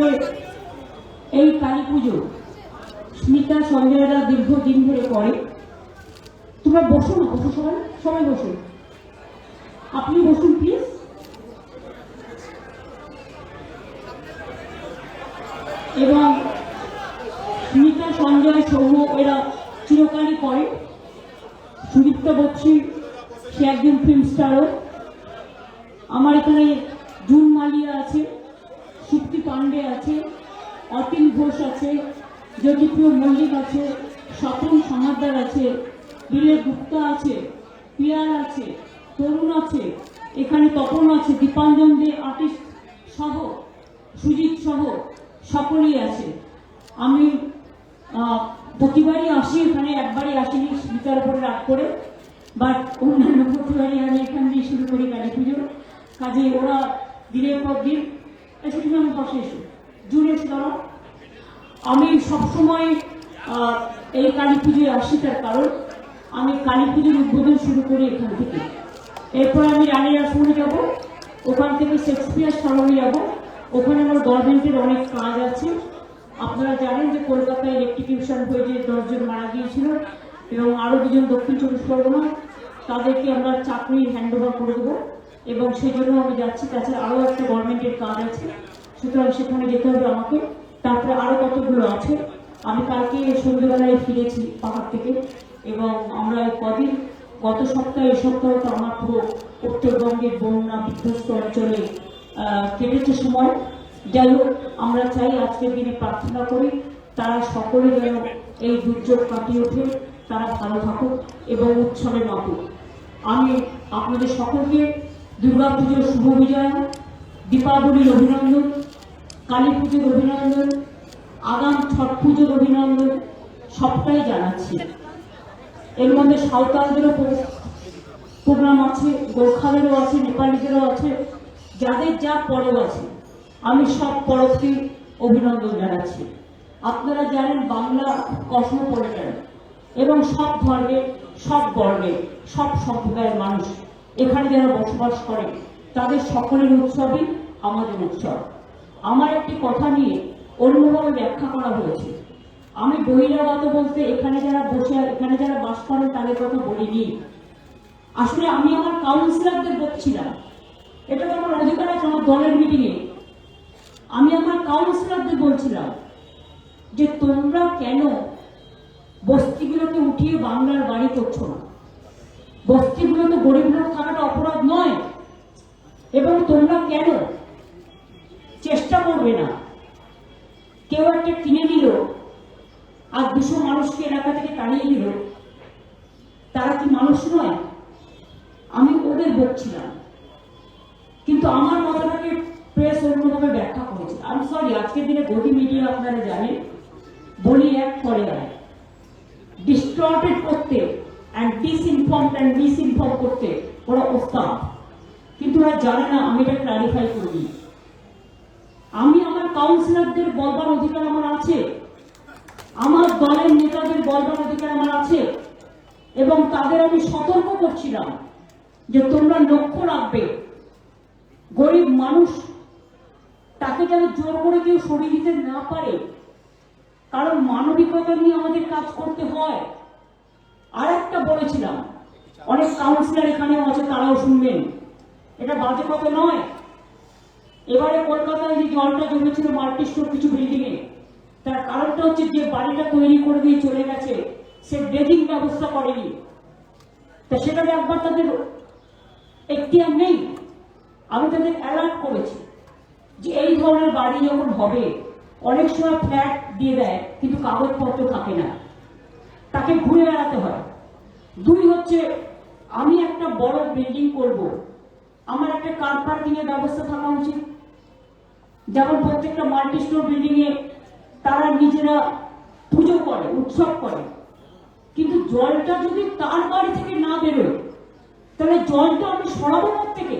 করে এই কালী পুজো স্মিতা সঞ্জয়রা দীর্ঘদিন ধরে করে। তোমরা বসো না, বসো সবাই সবাই বসুন আপনি বসুন প্লিজ এবং স্মিতা সঞ্জয় সৌম্য, এরা চিরকালই করে। সুদীপ্ত বক্সি, সে একজন ফিল্ম স্টারও আমার এখানে জুন মালিয়া আছে। পান্ডে আছে, অতীন ঘোষ আছে, জ্যোতিপ্রিয় মল্লিক আছে, স্বপন সমাদ্দার আছে বিলে গুপ্তা আছে, পিয়ার আছে, তরুণ আছে, এখানে তপন আছে, দীপাঞ্জন দে আর্টিস্ট সহ, সুজিত সহ, সকলেই আছে। আমি প্রতিবারই আসি এখানে, একবারই আসিনি স্মিতার উপরে রাগ করে বাট অন্যান্য প্রতিবারই আমি এখান দিয়ে শুরু করি কালী পুজো। কাজে ওরা দিনের পর দিন তুমি আমার পাশে এসো। জুড়ে আমি সবসময় এই কালী পুজোয় আসি তার কারণ, আমি কালী পুজোর উদ্বোধন শুরু করি এখান থেকে। এরপর আমি রানী আসমনে যাব, ওখান থেকে শেক্সপিয়ার সরণে যাব। ওখানে আমার গভর্নমেন্টের অনেক কাজ আছে। আপনারা জানেন যে কলকাতায় ইলেকট্রিকিউশন হয়ে যে দশজন মারা গিয়েছিল, এবং আরও দুজন দক্ষিণ চব্বিশ পরগনা, তাদেরকে আমরা চাকরি হ্যান্ড ওভার করে দেবো। এবং সেই জন্য আমি যাচ্ছি। তাছাড়া আরও একটা গভর্নমেন্টের কাজ আছে। সুতরাং সেখানে যেতে হবে আমাকে। তারপরে আরও কতগুলো আছে। আমি কালকে সন্ধ্যেবেলায় ফিরেছি পাহাড় থেকে এবং আমরা কদিন, গত সপ্তাহে সপ্তাহে তো আমার পুরো উত্তরবঙ্গের বন্যা বিধ্বস্ত অঞ্চলে কেটেছে সময়। যাই আমরা চাই আজকের দিনে প্রার্থনা করি, তারা সকলে যেন এই দুর্যোগ কাটিয়ে ওঠে, তারা ভালো থাকুক এবং উৎসবে মাতুক আমি আপনাদের সকলকে দুর্গাপুজোর শুভ বিজয়, দীপাবলির অভিনন্দন কালী পুজোর অভিনন্দন, আগাম ছট পুজোর অভিনন্দন, সবটাই জানাচ্ছি। এর মধ্যে সাঁওতালদেরও প্রোগ্রাম আছে, গোর্খাদেরও আছে, নেপালিদেরও আছে, যাদের যা পরব আছে, আমি সব পরবকে অভিনন্দন জানাচ্ছি। আপনারা জানেন বাংলা কসমোপলিটন এবং সব ধর্মের, সব বর্ণের সব সম্প্রদায়ের মানুষ এখানে যারা বসবাস করে, তাদের সকলের উৎসবই আমাদের উৎসব। আমার একটি কথা নিয়ে অন্যভাবে ব্যাখ্যা করা হয়েছে। আমি বহিরাগত বলতে এখানে যারা বসে, এখানে যারা বাস করেন, তাদের কথা বলিনি। আসলে আমি আমার কাউন্সিলরদের বলছিলাম। এটা তো আমার অধিকার আছে আমার দলের মিটিংয়ে আমি আমার কাউন্সিলরদের বলছিলাম যে তোমরা কেন বস্তিগুলোকে উঠিয়ে বাংলার বাড়ি করছ না? বস্তিগুলোতে গরিব লোক অপরাধ নয়। এবং তোমরা কেন চেষ্টা করবে না? কেউ একটা কিনে নিল আর দুশো মানুষকে এলাকা থেকে তাড়িয়ে দিল। তারা কি মানুষ নয়? আমি ওদের বকছিলাম। কিন্তু আমার কথাটাকে প্রেস অন্যভাবে ব্যাখ্যা করেছে। আমি সরি আজকের দিনে গতি মিডিয়া আপনারা জানেন। বলি এক করে আর ডিস্টর্টেড করতে অ্যান্ড ডিসইনফর্ম অ্যান্ড মিসইনফর্ম করতে। ওরা ওস্তাদ কিন্তু ওরা জানে না, আমি এটা ক্লারিফাই করে আমি আমার কাউন্সিলরদের বলবার অধিকার আমার আছে। আমার দলের নেতাদের বলবার অধিকার আমার আছে। এবং তাদের আমি সতর্ক করছিলাম যে তোমরা লক্ষ্য রাখবে, গরিব মানুষ তাকে যেন জোর করে কেউ সরিয়ে দিতে না পারে। কারণ মানবিকতা নিয়ে আমাদের কাজ করতে হয়। আর একটা বলেছিলাম অনেক কাউন্সিলর এখানেও আছে, তারাও শুনবেন। এটা বাজে কথা নয়। এবারে কলকাতায় যে জলটা জমেছিল মাল্টি স্টোর কিছু বিল্ডিং এ, তার কারণটা হচ্ছে যে বাড়িটা তৈরি করে দিয়ে চলে গেছে, সে ড্রেজিং ব্যবস্থা করেনি। তা সেটা একবার তাদের এখতিয়ার নেই। আমি তাদের অ্যালার্ট করেছি যে এই ধরনের বাড়ি যখন হবে, অনেক সময় ফ্ল্যাট দিয়ে দেয়, কিন্তু কাগজপত্র থাকে না। তাকে ঘুরে বেড়াতে হয়। দুই হচ্ছে আমি একটা বড় বিল্ডিং করব। আমার একটা কার পার্কিং এর ব্যবস্থা থাকা উচিত। যেমন প্রত্যেকটা মাল্টি স্টোর বিল্ডিং এ তারা নিজেরা পুজো করে, উৎসব করে। কিন্তু জলটা যদি তার বাড়ি থেকে না বেরোয়, তাহলে জলটা আমি সরাবো থেকে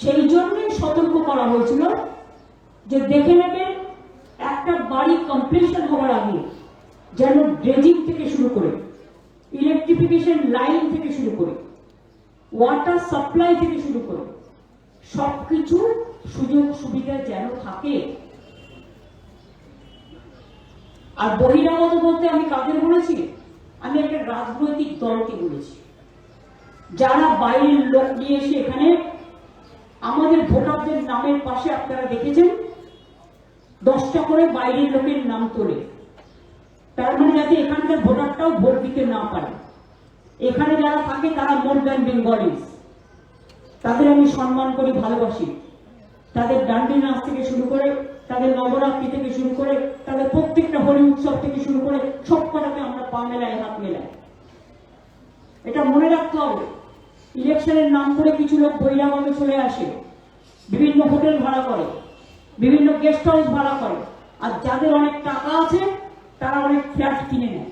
সেই জন্যই সতর্ক করা হয়েছিল যে দেখে নেবেন একটা বাড়ি কমপ্লিশন হওয়ার আগে যেন ড্রেজিং থেকে শুরু করে ইলেকট্রিফিকেশন লাইন থেকে শুরু করে। ওয়াটার সাপ্লাই থেকে শুরু করে। সবকিছু সুযোগ সুবিধা যেন থাকে। আর বহিরাগত বলতে আমি কাদের বলেছি? আমি একটা রাজনৈতিক দলকে বলেছি। যারা বাইরের লোক নিয়ে এসে এখানে আমাদের ভোটারদের নামের পাশে আপনারা দেখেছেন, দশটা করে বাইরের লোকের নাম তোলে। তার মানে যাতে এখানকার ভোটারটাও ভোট দিতে না পারে। এখানে যারা থাকে তারা মোর দ্যান বেঙ্গলিস তাদের আমি সম্মান করি, ভালোবাসি। তাদের ডান্ডি নাচ থেকে শুরু করে, তাদের নবরাত্রি থেকে শুরু করে, তাদের প্রত্যেকটা হোলি উৎসব থেকে শুরু করে সব কটাকে আমরা পা মেলায়, হাত মেলাই এটা মনে রাখতে হবে, ইলেকশনের নাম করে কিছু লোক বহিরাগত চলে আসে, বিভিন্ন হোটেল ভাড়া করে, বিভিন্ন গেস্ট হাউস ভাড়া করে, আর যাদের অনেক টাকা আছে, তারা অনেক ফ্ল্যাট কিনে নেয়।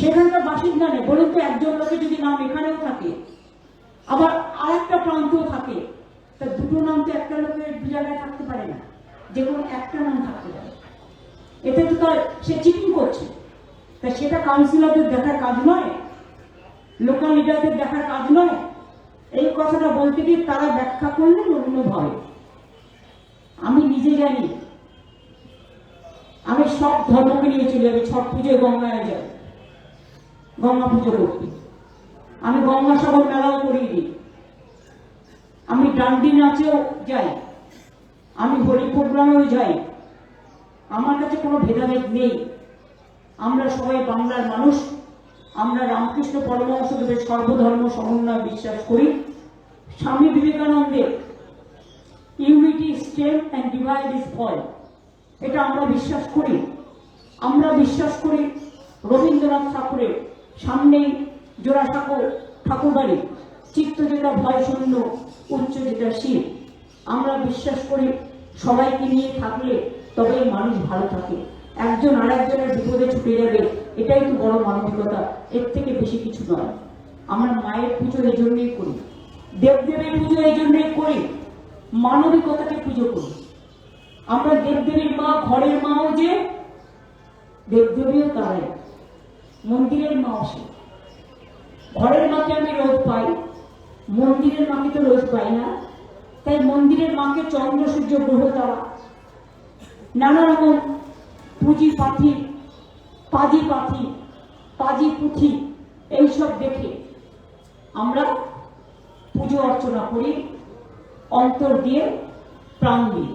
সেখানকার বাসিন্দা নেই বলুন তো একজন লোকের যদি নাম এখানেও থাকে, আবার আরেকটা প্রান্তেও থাকে, তা দুটো নাম তো একটা লোকের দু জায়গায় থাকতে পারে না, যে কোনো একটা নাম থাকতে পারে। এতে তো তার, সে চিটিং করছে। তা সেটা কাউন্সিলরদের দেখার কাজ নয়, লোকাল লিডারদের দেখার কাজ নয়। এই কথাটা বলতে গিয়ে তারা ব্যাখ্যা করলেন অন্যভাবে আমি নিজে জানি, আমি সব ধর্মকে নিয়ে চলে যাবি ছট পুজোয় গঙ্গায় যাই। গঙ্গা পুজো করতে আমি গঙ্গাসাগর মেলাও করিয়ে দিই। আমি ডান্ডি নাচেও যাই। আমি হোলি প্রোগ্রামেও যাই। আমার কাছে কোনো ভেদাভেদ নেই। আমরা সবাই বাংলার মানুষ। আমরা রামকৃষ্ণ পরমহংসদেবের সর্বধর্ম সমন্বয় বিশ্বাস করি। স্বামী বিবেকানন্দের unity strength and divide is fall. এটা আমরা বিশ্বাস করি। আমরা বিশ্বাস করি রবীন্দ্রনাথ ঠাকুরের সামনেই জোড়াসাঁকো ঠাকুরবাড়ি, চিত্ত যেটা ভয় শূন্য উচ্চ যেটা শিব আমরা বিশ্বাস করি সবাইকে নিয়ে থাকলে তবেই মানুষ ভালো থাকে। একজন আর একজনের বিপদে ছুটে যাবে, এটাই তো বড় মানবিকতা, এর থেকে বেশি কিছু নয়। আমরা মায়ের পুজো এই জন্যই করি, দেবদেবীর পুজো এই জন্যই করি, মানবিকতাকে পুজো করি। আমরা দেবদেবীর মা, ঘরের মাও যে, দেবদেবীও তারাই। মন্দিরের মাও সে ঘরের মাকে আমি রোজ পাই, মন্দিরের মাকে তো রোজ পাই না। তাই মন্দিরের মাকে চন্দ্র, সূর্য, গ্রহ তারা নানা রকম পুঁজি পাখি পাজি পাখি পাজি পুঁথি, এইসব দেখে আমরা পুজো অর্চনা করি, অন্তর দিয়ে প্রাণ দিই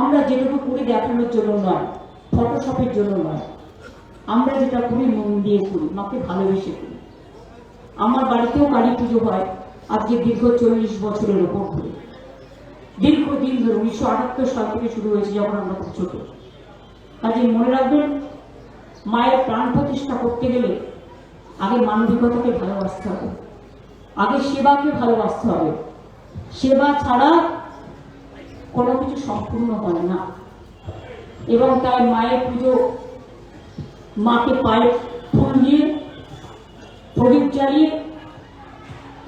আমরা যেটুকু করি দেখানোর জন্য নয়, ফটোশপের জন্য নয়। আমরা যেটা করি, মন দিয়ে করি, মাকে ভালোবেসে করি। আমার বাড়িতেও কালী পুজো হয়, আজকে দীর্ঘ চল্লিশ বছরের ওপর ধরে। দীর্ঘদিন ধরে, উনিশশো আটাত্তর সাল থেকে শুরু হয়েছে যখন আমরা ছোট কাজে মনে রাখবেন, মায়ের প্রাণ প্রতিষ্ঠা করতে গেলে আগে মানবিকতাকে ভালোবাসতে হবে। আগে সেবাকে ভালোবাসতে হবে। সেবা ছাড়া কোনো কিছু সম্পূর্ণ হয় না। এবং তাই মায়ের পুজো মাকে পায়ে ফুল দিয়ে, প্রদীপ জ্বালিয়ে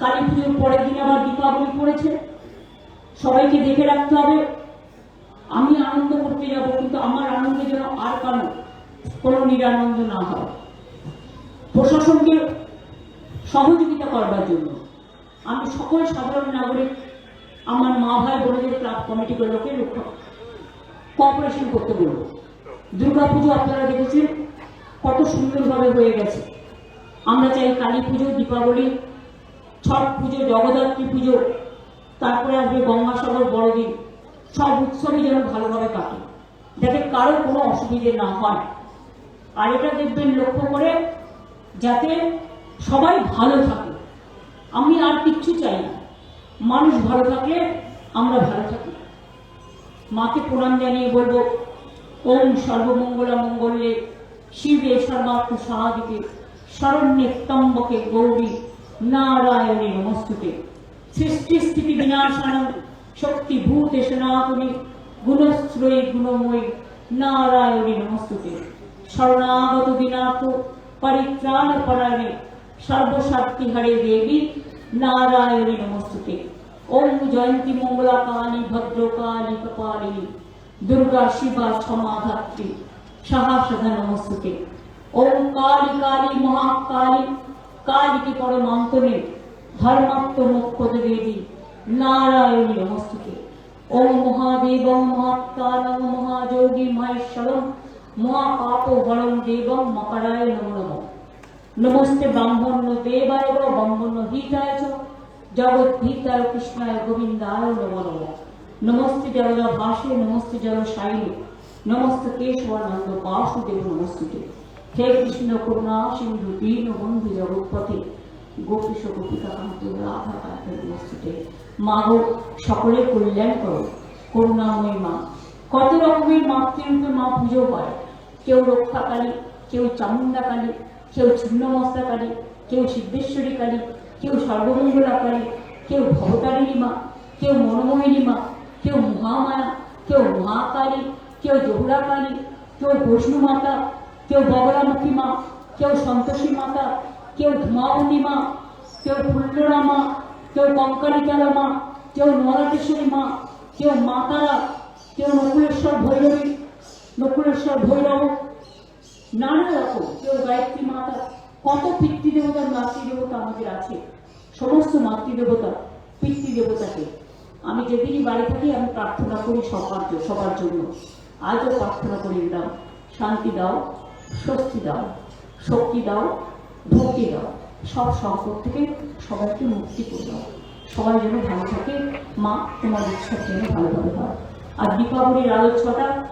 কালী পুজোর পরের দিন আবার দীপাবলি পড়েছে। সবাইকে দেখে রাখতে হবে, আমি আনন্দ করতে যাব, কিন্তু আমার আনন্দে যেন আর কারও কোনো নিরানন্দ না হয়। প্রশাসনকে সহযোগিতা করবার জন্য আমি সকল সাধারণ নাগরিক, আমার মা ভাই বোনদের ক্লাব কমিটিগুলোকে রক্ষা কোঅপারেশন করতে বলব। দুর্গাপুজো আপনারা দেখেছেন কত সুন্দরভাবে হয়ে গেছে। আমরা চাই কালী পুজো, দীপাবলি, ছট পুজো, জগদ্ধাত্রী পুজো, তারপরে আসবে গঙ্গাসাগর বড়দিন। সব উৎসবই যেন ভালোভাবে কাটে যাতে কারও কোনো অসুবিধে না হয়। আর এটা দেখবেন লক্ষ্য করে যাতে সবাই ভালো থাকে। আমি আর কিচ্ছু চাই না। মানুষ ভালো থাকলে আমরা ভালো থাকি। মাকে প্রণাম জানিয়ে বলব, ওম সর্বমঙ্গলা মঙ্গলে শিবে সর্বার্থ সাহাদিকে শরণ্যে ত্রম্বকে গৌরী নারায়ণে নমস্তুতে। সৃষ্টি স্থিতি বিনাশানম শক্তি ভূতে সনাতনী, গুণশ্রয়ী গুণময়ী নারায়ণী নমস্তুতে। শরণাগত দিনাথ পরিত্রাণ পরায়ণে সর্বশক্তি হরে দেবী নারায়ণী নমস্তুতে। ওম জয়ন্তী মঙ্গলা কালী ভদ্রকালী, কপালিনী, দুর্গা শিবা ক্ষমা ধাত্রী সহাসদা ওম মহাকালী কালীকে পরমান্তরে ধর্মাত্ম দেবী নারায়ণী ওম মহাদেব মহাত্মানং মহাযোগী মহাপাপ হরম দেবম মকরায় নম নম। নমস্তে ব্রাহ্মণ্য দেবায় ব্রাহ্মণ্য হিতায় জগৎ হিতায় কৃষ্ণায় গোবিন্দায় নম নম। নমস্তে জল ভাসে নমস্তে জল শাইলে নমস্তে কেশবানন্দ বাসুদেব নমস্তুতে। হে কৃষ্ণ করুণা, সিন্ধু দীন বন্ধু জগৎপথে গোপীশ গোপিকা কান্ত মা গো সকলে কল্যাণ করো। করুণাময়ী মা, কত রকমের মাতৃরূপে মা পুজো হয়। কেউ রক্ষাকালী, কেউ চামুণ্ডা কালী কেউ ছিন্নমস্তা কালী কেউ সিদ্ধেশ্বরী কালী কেউ সর্বমঙ্গলা কালী কেউ ভবতারিণী মা, কেউ মনোমোহিনী মা, কেউ মহামায়া, কেউ মহাকালী কেউ জহুরা কালী কেউ বৈষ্ণু মাতা, কেউ বগলামুখী মা, কেউ সন্তোষী মাতা, কেউ ধুমাবন্দী মা, কেউ ফুল্লরা মা, কেউ কঙ্কালিকালা মা, কেউ নরাকেশ্বরী মা, কেউ মা তারা, কেউ নকুলেশ্বর ভৈরবী, নকুলেশ্বর ভৈরব। নানা রকম কেউ গায়ত্রী মাতা, কত পিতৃদেবতা মাতৃদেবতা আমাদের আছে? সমস্ত মাতৃদেবতা, পিতৃদেবতাকে। আমি যেদিনই বাড়ি থাকি, আমি প্রার্থনা করি সবার সবার জন্য। আজও প্রার্থনা করি দাও শান্তি দাও, স্বস্তি দাও, শক্তি দাও, ভক্তি দাও। সব সংকট থেকে সবাইকে মুক্তি করে দাও। সবাই যেন ভালো থাকে, মা তোমার উৎসব যেন ভালোভাবে হয় আর দীপাবলির আলোচনাটা